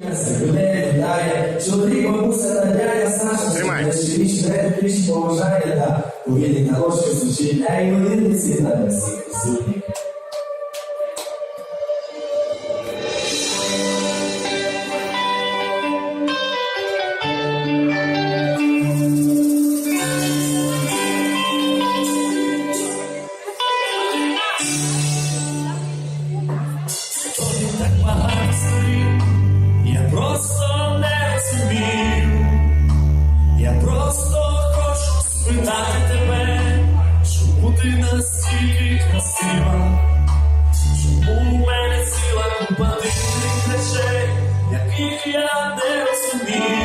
Юлея вітає, чоловік, бабуся та дядя Саша, що річ тричі поважає та увідить на ложку суші, а й годинниці та всіх присутніх. Просто не розумію. Я просто хочу спитати тебе, чому ти настільки красива? Чому у мене ціла купа дивних речей, яких я не розумію,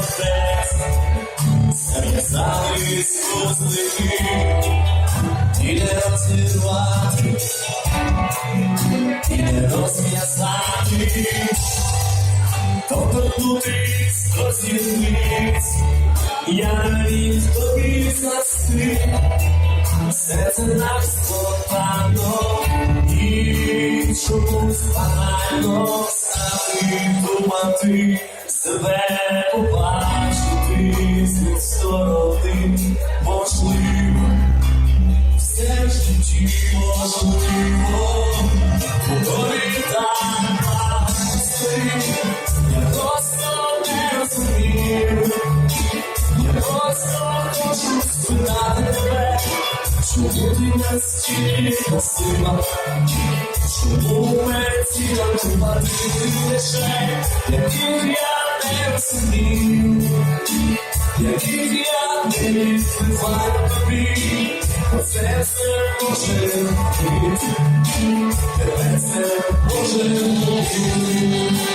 фест, зав'язали сквозники і не розірвати і не розв'язати, торкнутись до зірниць, я навіть тобі застиг, все це так спонтанно і чомусь банально стати думати, себе побачити з сторони, можливо. Все ж житті можливо, готові так Я просто не розумію, я просто хочу спитати тебе, чому ти настільки красива, чому у мене ціла купа дивних речей, яких я розумію, яких я не відкриваю тобі. Це все може бути, тебе це може бути.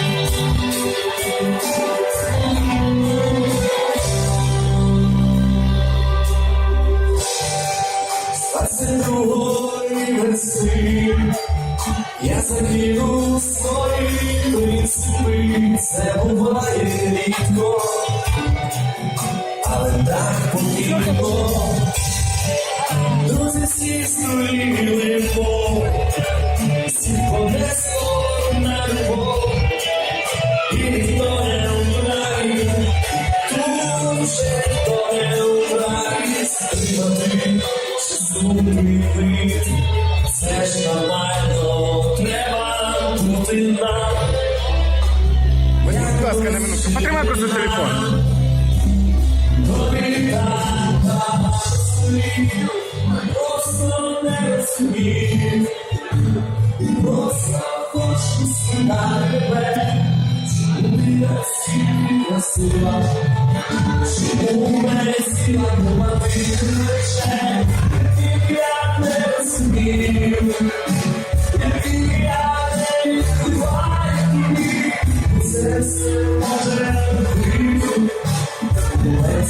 Я закину свої принципи, це буває рідко, але так потрібно. Друзі всі створили по всіх понесло на любов, і ніхто не вмирає, тут вже ніхто не вмирає, стримати щасливий вид, ласка, на минутку. Потримай просто телефон. Просто хочу тебе, чому ти настільки красива, чому у мене ціла купа дивних речей, яких я